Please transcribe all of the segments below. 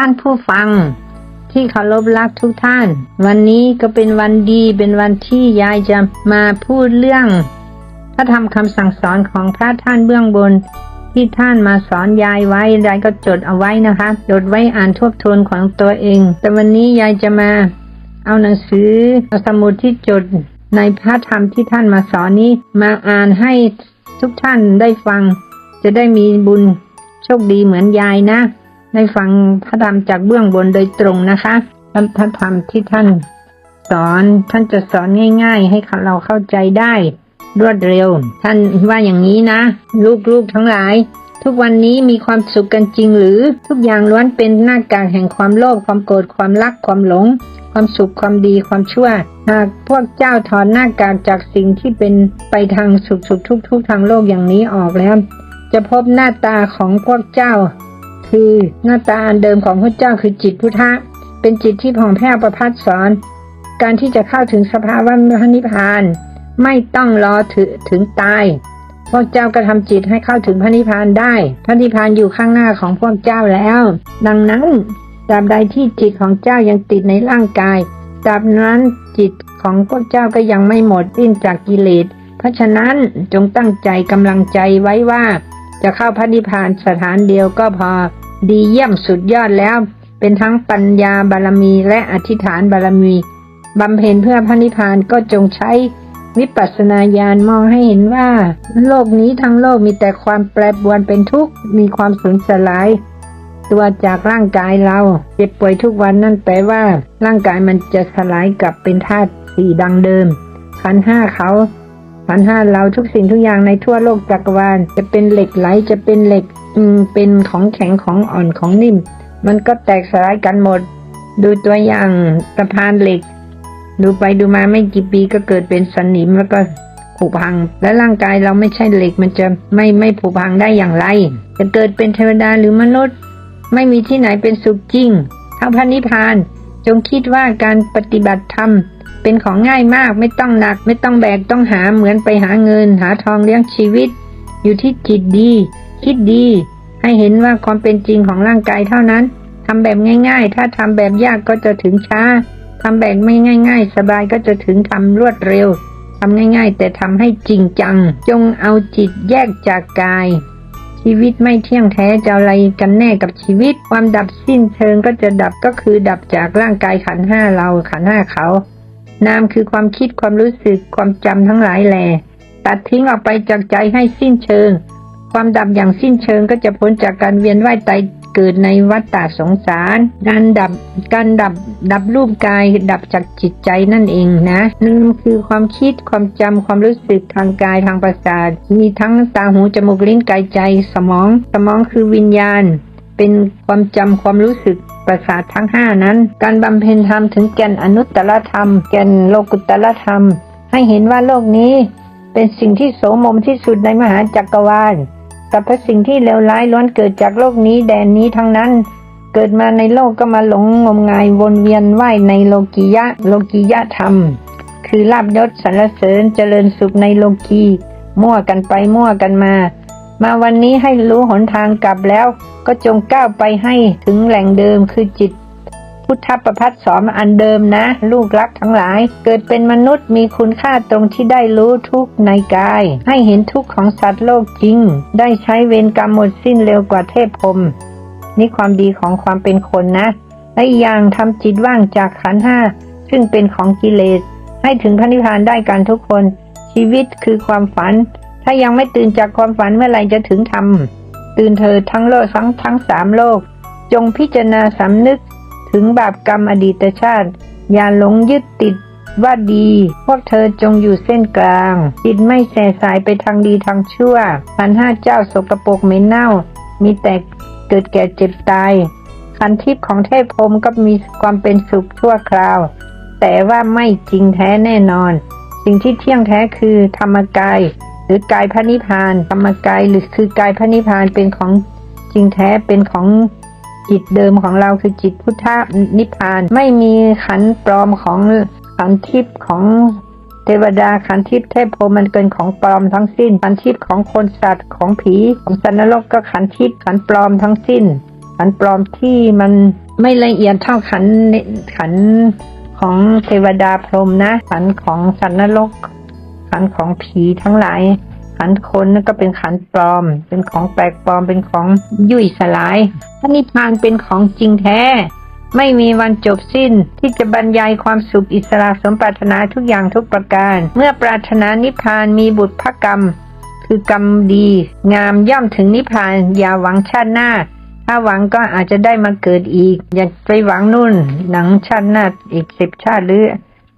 ท่านผู้ฟัง ที่เคารพรักทุกท่าน วันนี้ก็เป็นวันดีเป็นวันที่ยายจะมาพูดเรื่อง พระธรรมคำสั่งสอนของพระท่านเบื้องบน ที่ท่านมาสอนยายไว้ยายก็จดเอาไว้นะคะจดไว้อ่านทบทวนของตัวเอง แต่วันนี้ยายจะมา เอาหนังสือเอาสมุดที่จดในพระธรรมที่ท่านมาสอนนี้มาอ่านให้ทุกท่านได้ฟัง จะได้มีบุญโชคดีเหมือนยายนะ ได้ฟังพระธรรมจากเบื้องบนโดยตรงนะคะพระธรรมที่ท่านสอนท่านจะสอนง่าย ๆ ให้เราเข้าใจได้ รวดเร็ว ท่านว่าอย่างนี้นะ ลูกๆทั้งหลาย ทุกวันนี้มีความสุขกันจริงหรือทุกอย่างล้วนเป็นหน้ากากแห่งความโลภความโกรธความรักความหลง ความสุขความดีความชั่วหากพวกเจ้าถอนหน้ากากจากสิ่งที่เป็นไปทางสุขสุขทุกทุกๆทางโลกอย่างนี้ออกแล้ว จะพบหน้าตาของพวกเจ้า คือหน้าตาอันเดิมของพระเจ้าคือจิตพุทธะ เป็นจิตที่ผ่องแผ้วประพัดสอน การที่จะเข้าถึงสภาวะพระนิพพาน ไม่ต้องรอถึงถึงตาย พวกเจ้าก็ทำจิตให้เข้าถึงพระนิพพานได้ พระนิพพานอยู่ข้างหน้าของพวกเจ้าแล้ว ดังนั้นตราบใดที่จิตของเจ้ายังติดในร่างกายตราบนั้นจิตของพวกเจ้าก็ยังไม่หมดสิ้นจากกิเลส เพราะฉะนั้นจงตั้งใจกำลังใจไว้ว่า จะเข้าพระนิพพานสถานเดียวก็พอ ดีเยี่ยมสุดยอดแล้ว เป็นทั้งปัญญาบารมีและอธิษฐานบารมีบำเพ็ญเพื่อพระนิพพานก็จงใช้วิปัสสนาญาณมองให้เห็นว่า โลกนี้ทั้งโลกมีแต่ความแปรปรวนเป็นทุกข์มีความสูญสลาย ตัวจากร่างกายเรา เจ็บป่วยทุกวันนั่นแปลว่า ร่างกายมันจะสลายกลับเป็นธาตุสี่ดังเดิมขันห้าเขาขันห้าเราทุกสิ่งทุกอย่างในทั่วโลกจักรวาลจะเป็นเหล็กไหลจะเป็นเหล็ก อืมเป็นของแข็งของอ่อนของนิ่ม มันก็แตกสลายกันหมด ดูตัวอย่างสะพานเหล็ก ดูไปดูมาไม่กี่ปีก็เกิดเป็นสนิมแล้วก็ผุพัง และร่างกายเราไม่ใช่เหล็กมันจะไม่ไม่ผุพังได้อย่างไร จะเกิดเป็นเทวดาหรือมนุษย์ ไม่มีที่ไหนเป็นสุขจริงเท่าพระนิพพาน จงคิดว่าการปฏิบัติธรรมเป็นของง่ายมากไม่ต้องหนัก ไม่ต้องแบกต้องหาเหมือนไปหาเงิน หาทองเลี้ยงชีวิต อยู่ที่จิตดี คิดดี ให้เห็นว่าความเป็นจริงของร่างกายเท่านั้นทำแบบง่าย ๆ ถ้าทำแบบยากก็จะถึงช้าทำแบบไม่ง่าย ๆ สบายก็จะถึงทำรวดเร็วทำง่าย ๆ แต่ทำให้จริงจัง จงเอาจิตแยกจากกาย ชีวิตไม่เที่ยงแท้จะอะไรกันแน่กับชีวิต ความดับสิ้นเชิงก็จะดับก็คือดับจากร่างกายขันห้าเราขันห้าเขา นามคือความคิดความรู้สึกความจำทั้งหลายแหล่ตัดทิ้งออกไปจากใจให้สิ้นเชิง ความดับอย่างสิ้นเชิงก็จะพ้นจากการเวียนว่ายตายเกิดในวัฏฏะสงสารการดับการดับดับรูปกายดับจากจิตใจนั่นเองนะนั่นคือความคิดความจำความรู้สึกทางกายทางประสาทมีทั้งตาหูจมูกลิ้นกายใจสมอง สมองคือวิญญาณ เป็นความจำความรู้สึกประสาททั้งห้านั้น การบำเพ็ญธรรมถึงแก่นอนุตตรธรรม แก่นโลกุตตรธรรม ให้เห็นว่าโลกนี้เป็นสิ่งที่โสมมที่สุดในมหาจักรวาล สรรพสิ่งที่เลวร้ายล้วนเกิดจากโลกนี้แดนนี้ทั้งนั้น เกิดมาในโลกก็มาหลงงมงายวนเวียนว่ายในโลกียะ โลกียะธรรม คือลาบยศสรรเสริญเจริญสุขในโลกีมั่วกันไปมั่วกันมา มาวันนี้ให้รู้หนทางกลับแล้ว ก็จงก้าวไปให้ถึงแหล่งเดิมคือจิต พุทธประพัฒสอนอันเดิมนะ ลูกรักทั้งหลาย เกิดเป็นมนุษย์มีคุณค่าตรงที่ได้รู้ทุกในกาย ให้เห็นทุกของสัตว์โลกจริง ได้ใช้เวรกรรมหมดสิ้นเร็วกว่าเทพพรมนี่ความดีของความเป็นคนนะ และอีกอย่างทำจิตว่างจากขันห้า ซึ่งเป็นของกิเลส ให้ถึงพระนิพพานได้กันทุกคน ชีวิตคือความฝัน ถ้ายังไม่ตื่นจากความฝันเมื่อไหร่จะถึงธรรม ตื่นเถิดทั้งโลกทั้งทั้งสามโลก จงพิจารณาสำนึก ถึงบาปกรรมอดีตชาติ อย่าหลงยึดติดว่าดี พวกเธอจงอยู่เส้นกลาง จิตไม่แส่สายไปทางดีทางชั่วขันห้าเจ้าสกรปรกเหม็นเน่า มีแต่เกิดแก่เจ็บตายขันทิพย์ของเทพพรหมก็มีความเป็นสุขชั่วคราว แต่ว่าไม่จริงแท้แน่นอน สิ่งที่เที่ยงแท้คือธรรมกาย หรือกายพระนิพพาน ธรรมกายหรือคือกายพระนิพพานเป็นของจริงแท้เป็นของ จิตเดิมของเราคือจิตพุทธนิพพาน ไม่มีขันปลอมของขันทิพย์ของเทวดาขันทิพย์เทพพมันเป็นของปลอมทั้งสิ้น ขันทิพย์ของคนสัตว์ของผีของสัตว์นรกก็ขันทิพย์ขันปลอมทั้งสิ้น ขันปลอมที่มันไม่ละเอียดเท่าขันขันของเทวดาพรหมนะ ขันของสัตว์นรก ขันของผีทั้งหลายขันคนนั่นก็เป็นขันปลอม เป็นของแปลกปลอมเป็นของยุ่ยสลาย พระนิพพานเป็นของจริงแท้ ไม่มีวันจบสิ้นที่จะบรรยายความสุขอิสระสมปรารถนาทุกอย่างทุกประการ เมื่อปรารถนานิพพานมีบุตรพกรรม คือกรรมดี งามย่อมถึงนิพพานอย่าหวังชาติหน้า ถ้าหวังก็อาจจะได้มาเกิดอีก อย่าไปหวังนู่น หนังชาติหน้าอีกสิบชาติหรือ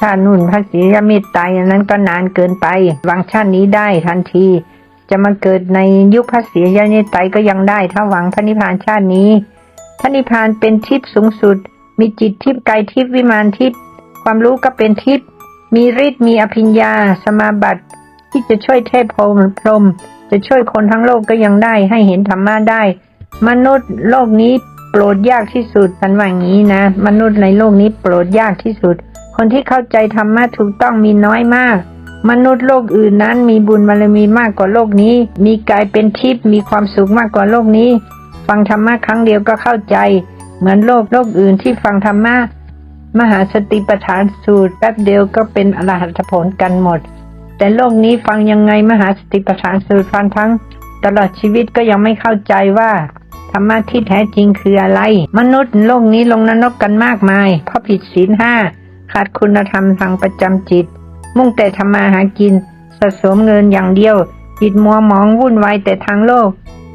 ชาตินู่นพระศรียมิตรตายอันนั้นก็นานเกินไปหวังชาตินี้ได้ทันที จะมาเกิดในยุคพระศรียมิตรไตก็ยังได้ถ้าหวังพระนิพพานชาตินี้ พระนิพพานเป็นทิพย์สูงสุด มีจิตทิพย์กายทิพย์วิมานทิพย์ความรู้ก็เป็นทิพย์มีฤทธิ์มีอภิญญา สมาบัติ ที่จะช่วยเทพพรมพรมจะช่วยคนทั้งโลกก็ยังได้ให้เห็นธรรมะได้ มนุษย์โลกนี้โปรดยากที่สุดฉันว่างนี้นะ มนุษย์ในโลกนี้โปรดยากที่สุด คนที่เข้าใจธรรมะถูกต้องมีน้อยมาก มนุษย์โลกอื่นนั้นมีบุญบารมีมากกว่าโลกนี้ มีกายเป็นทิพย์มีความสุขมากกว่าโลกนี้ ฟังธรรมะครั้งเดียวก็เข้าใจ เหมือนโลกโลกอื่นที่ฟังธรรมะมหาสติปัฏฐานสูตรแป๊บเดียวก็เป็นอรหัตผลกันหมด แต่โลกนี้ฟังยังไงมหาสติปัฏฐานสูตรฟังทั้ง ตลอดชีวิตก็ยังไม่เข้าใจว่าธรรมะที่แท้จริงคืออะไร มนุษย์โลกนี้ลงนรกกันมากมาย เพราะผิดศีลห้าขาดคุณธรรมทางประจำจิต มุ่งแต่ทำมาหากิน สะสมเงินอย่างเดียว จิตมัวหมองวุ่นวายแต่ทางโลก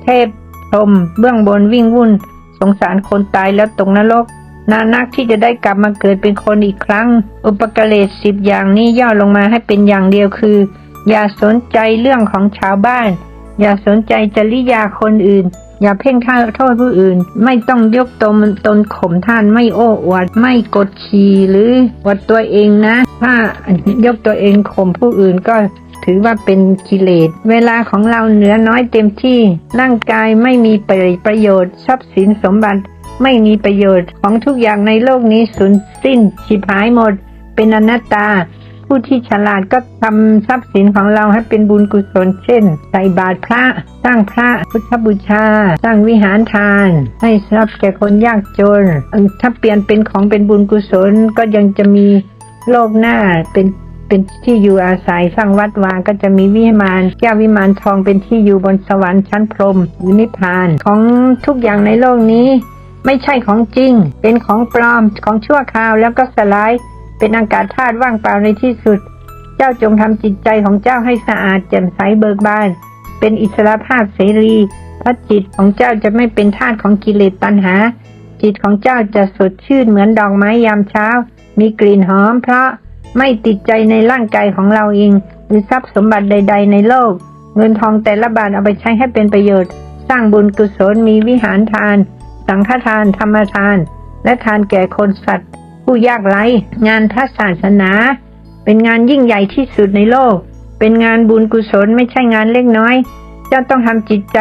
เทพพรมเบื้องบนวิ่งวุ่น สงสารคนตายแล้วตกนรกนานักที่จะได้กลับมาเกิดเป็นคนอีกครั้ง อุปกเลสสิบอย่างนี้ย่อลงมาให้เป็นอย่างเดียวคือ อย่าสนใจเรื่องของชาวบ้าน อย่าสนใจจริยาคนอื่น อย่าเพ่งท่าโทษผู้อื่น ไม่ต้องยกตนตนข่มท่านไม่โอ้อวดไม่กดขี่หรืออวดตัวเองนะ ถ้ายกตัวเองข่มผู้อื่นก็ถือว่าเป็นกิเลส เวลาของเราเหลือน้อยเต็มที่ ร่างกายไม่มีประโยชน์ ทรัพย์สินสมบัติ ไม่มีประโยชน์ของทุกอย่างในโลกนี้สูญสิ้นฉิบหายหมด เป็นอนัตตา ผู้ที่ฉลาดก็ทำทรัพย์สินของเราให้เป็นบุญกุศลเช่น ใส่บาตรพระ สร้างพระพุทธบูชา สร้างวิหารทาน ให้ทรัพย์แก่คนยากจน ถ้าเปลี่ยนเป็นของเป็นบุญกุศลก็ยังจะมีโลกหน้าเป็นเป็นที่อยู่อาศัยสร้างวัดวาก็จะมีวิมานแก้ววิมานทองเป็นที่อยู่บนสวรรค์ชั้นพรมหรือนิพพานของทุกอย่างในโลกนี้ ไม่ใช่ของจริง เป็นของปลอมของชั่วคราวแล้วก็สลาย เป็นอากาศธาตุว่างเปล่าในที่สุด เจ้าจงทำจิตใจของเจ้าให้สะอาดแจ่มใสเบิกบาน เป็นอิสระภาพเสรีพระจิตของเจ้าจะไม่เป็นทาสของกิเลสตัณหา จิตของเจ้าจะสดชื่นเหมือนดอกไม้ยามเช้า มีกลิ่นหอมเพราะไม่ติดใจในร่างกายของเราเอง หรือทรัพย์สมบัติใด ๆ ในโลก เงินทองแต่ละบาทเอาไปใช้ให้เป็นประโยชน์ สร้างบุญกุศลมีวิหารทาน สังฆทาน ธรรมทาน และทานแก่คนสัตว์ ผู้ยากไร้งานพระศาสนา เป็นงานยิ่งใหญ่ที่สุดในโลก เป็นงานบุญกุศลไม่ใช่งานเล็กน้อย เจ้าต้องทำจิตใจ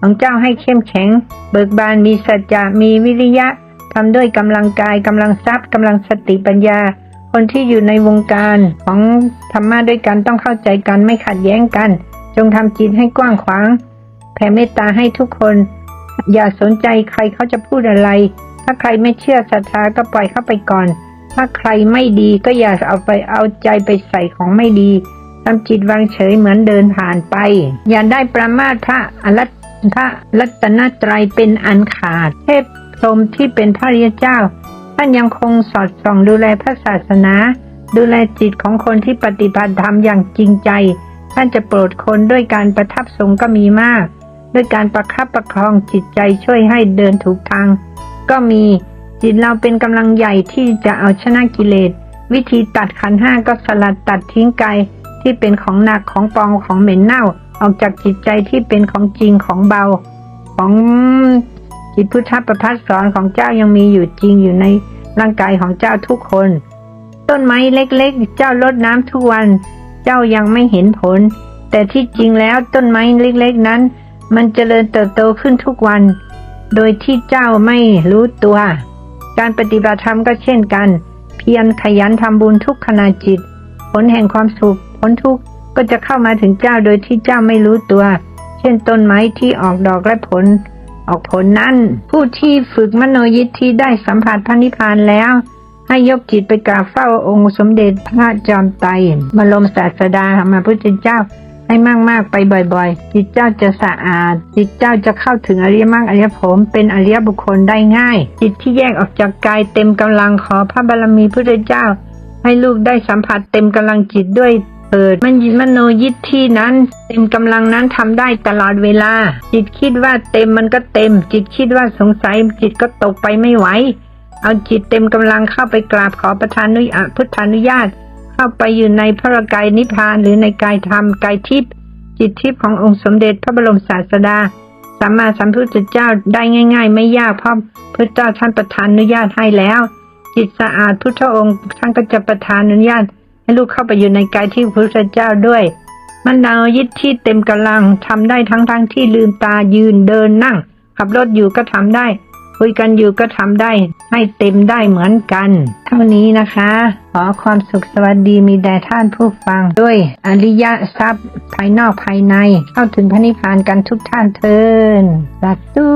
ของเจ้าให้เข้มแข็ง เบิกบานมีสัจจะมีวิริยะทำด้วยกำลังกายกำลังทรัพย์กำลังสติปัญญา คนที่อยู่ในวงการของธรรมะด้วยกันต้องเข้าใจกันไม่ขัดแย้งกัน จงทำจิตให้กว้างขวางแผ่เมตตาให้ทุกคน อย่าสนใจใครเขาจะพูดอะไร ถ้าใครไม่เชื่อศรัทธาก็ปล่อยเข้าไปก่อน ถ้าใครไม่ดีก็อย่าเอาไปเอาใจไปใส่ของไม่ดีทำจิตวางเฉยเหมือนเดินผ่านไป อย่าได้ประมาทพระอรัตพระรัตนตรัยเป็นอันขาด เทพพรมที่เป็นพระริยเจ้า ท่านยังคงสอดส่องดูแลพระศาสนา ดูแลจิตของคนที่ปฏิบัติธรรมอย่างจริงใจ ท่านจะโปรดคนด้วยการประทับทรงก็มีมาก ด้วยการประคับประคองจิตใจช่วยให้เดินถูกทาง ก็มี จิตเราเป็นกำลังใหญ่ที่จะเอาชนะกิเลส วิธีตัดขันห้าก็สลัดตัดทิ้งกายที่เป็นของหนักของปองของเหม็นเน่า ออกจากจิตใจที่เป็นของจริงของเบา ของจิตพุทธประพัฒสอนของเจ้ายังมีอยู่จริงอยู่ในร่างกายของเจ้าทุกคน ต้นไม้เล็กๆ เจ้าลดน้ำทุกวัน เจ้ายังไม่เห็นผล แต่ที่จริงแล้วต้นไม้เล็กๆนั้น มันเจริญเติบโตขึ้นทุกวัน โดยที่เจ้าไม่รู้ตัว การปฏิบัติธรรมก็เช่นกัน เพียรขยันทำบุญทุกขณะจิต ผลแห่งความสุขผลทุกข์ก็จะเข้ามาถึงเจ้าโดยที่เจ้าไม่รู้ตัว เช่นต้นไม้ที่ออกดอกและผล ออกผลนั้น ผู้ที่ฝึกมโนยิทธิได้สัมผัสพระนิพพานแล้ว ให้ยกจิตไปกราบเฝ้าองค์สมเด็จพระจอมไตรบรมศาสดาธรรมาพุทธเจ้า ให้มากๆไปบ่อยๆ จิตเจ้าจะสะอาด จิตเจ้าจะเข้าถึงอริยมรรคอริยผลเป็นอริยบุคคลได้ง่าย จิตที่แยกออกจากกายเต็มกำลังขอพระบารมีพุทธเจ้า ให้ลูกได้สัมผัสเต็มกำลังจิตด้วยเถิดมันยิมโนยิทที่นั้น เต็มกำลังนั้นทำได้ตลอดเวลา จิตคิดว่าเต็มมันก็เต็ม จิตคิดว่าสงสัย จิตก็ตกไปไม่ไหวเอาจิตเต็มกำลังเข้าไปกราบขอประทานุญาตพุทธานุญาต เข้าไปอยู่ในพระกายนิพพานหรือในกายธรรมกายทิพย์จิตทิพย์ขององค์สมเด็จพระบรมศาสดาสัมมาสัมพุทธเจ้าได้ง่าย ๆ ไม่ยากเพราะพระเจ้าท่านประทานอนุญาตให้แล้ว จิตสะอาดพุทธองค์ท่านก็จะประทานอนุญาต ให้ลูกเข้าไปอยู่ในกายที่พระพุทธเจ้าด้วยมันดาวยิทที่เต็มกำลังทำได้ทั้งทั้งที่ลืมตายืนเดินนั่ง ขับรถอยู่ก็ทำได้ คุยกันอยู่ก็ทำได้ ให้เต็มได้เหมือนกัน เท่านี้นะคะ ขอความสุขสวัสดีมีแด่ท่านผู้ฟัง ด้วยอริยทรัพย์ภายนอกภายใน เข้าถึงพระนิพพานกันทุกท่านเทินสาธุ